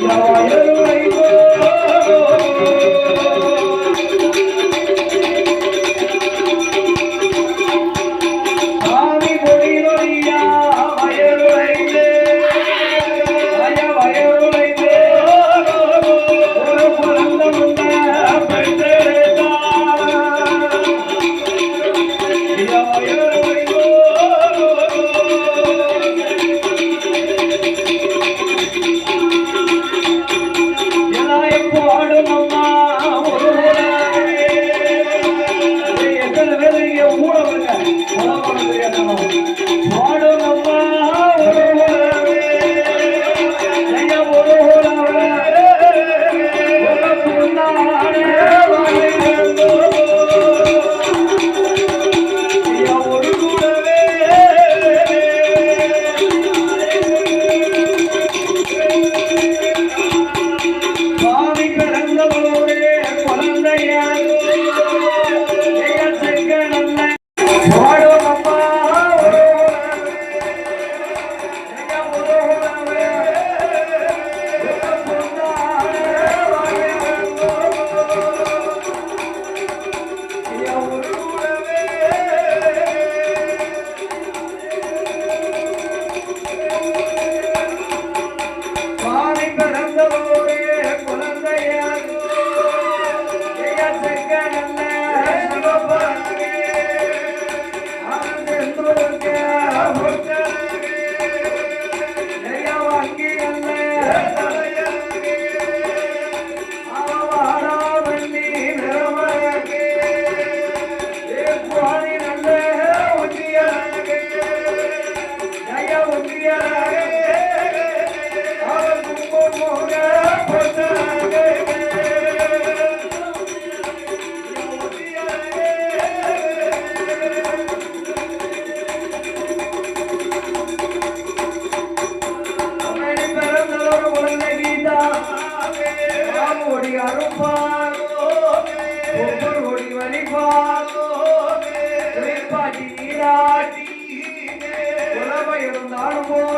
Ay, ay, ay, ಕಾಣುವ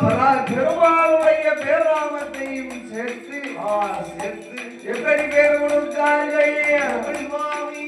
பெருமாளுடைய பேராமத்தையும் சேர்த்து சேர்த்து. எப்படி பேர் கொடுத்தார்கள்? எப்படி சுவாமி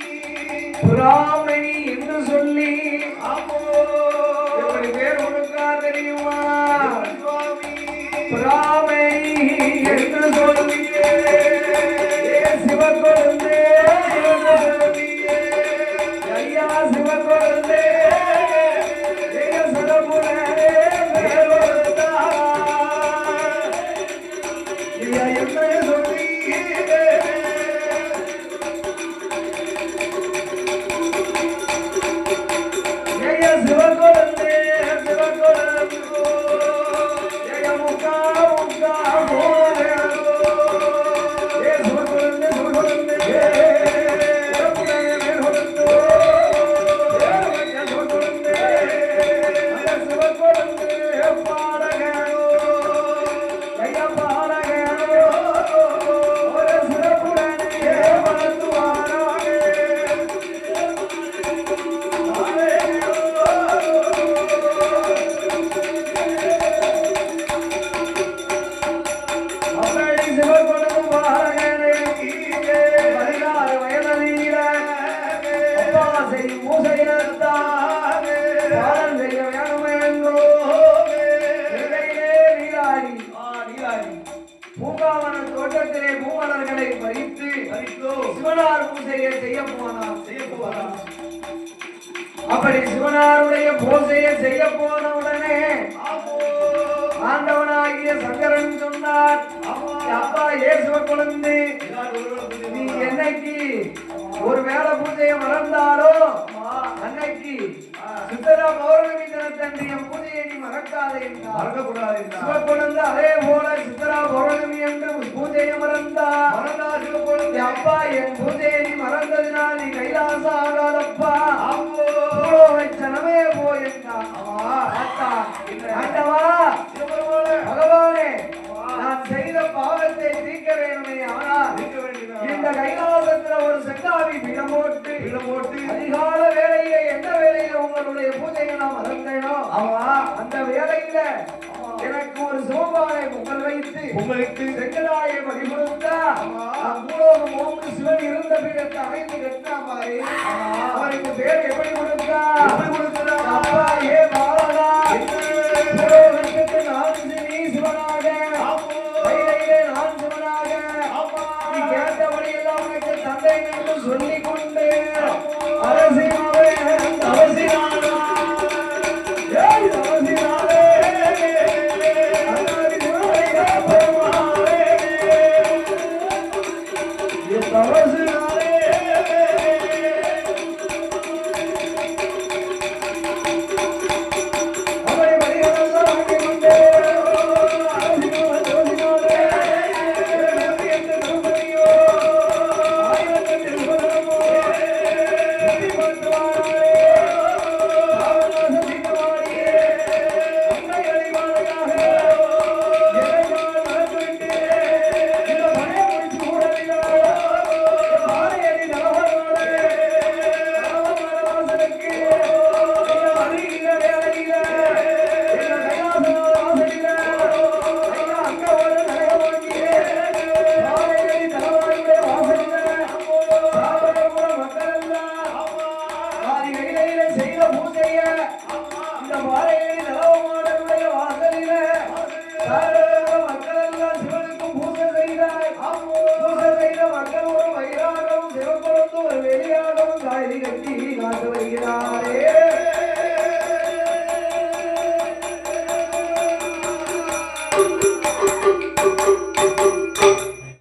ஆசை மூசையத்தானே பாடல் செய்ய வேணும் என்றோ நீராடி நீராடி பூங்காவன தோட்டத்திலே பூமலர்களை பறித்து சிவனார் பூசையை செய்ய போனார் செய்ய போனார் அப்படி சிவனாருடைய பூசையை செய்ய போன உடனே ஆண்டவனாகிய சங்கரன் சொன்னார் அப்பா ஏசுவ குழந்தை நீ என்னைக்கு ஒரு வேலை பூஜையை மறந்தாலோ? அன்னைக்கு சித்தரா பௌர்ணமி தினத்தன்று என் பூஜையை நீ மறக்காதே மறக்கக்கூடாது. சிவக்குழந்தை அதே போல சித்தரா பௌர்ணமி என்று பூஜையை மறந்தார். மறந்தா சிவக்குழந்தை. அப்பா என் பூஜையை நீ மறந்ததினால் நீ கைலாசம் ஆகாதப்பா. ஆமோ பூலோகச்சனமே அந்த வேளையில எனக்கு ஒரு சோபானை பொங்கல் வைத்து உங்களுக்கு கொடுத்தா ஆமா. நான் பூலோகம் ஓம்பு சிவன் இருந்த பீடத்தை அழைத்து கட்டினா பாரு அவருக்கு பேர் எப்படி கொடுத்தா எப்படி கொடுத்ததா? அப்பா ஏ பாலனா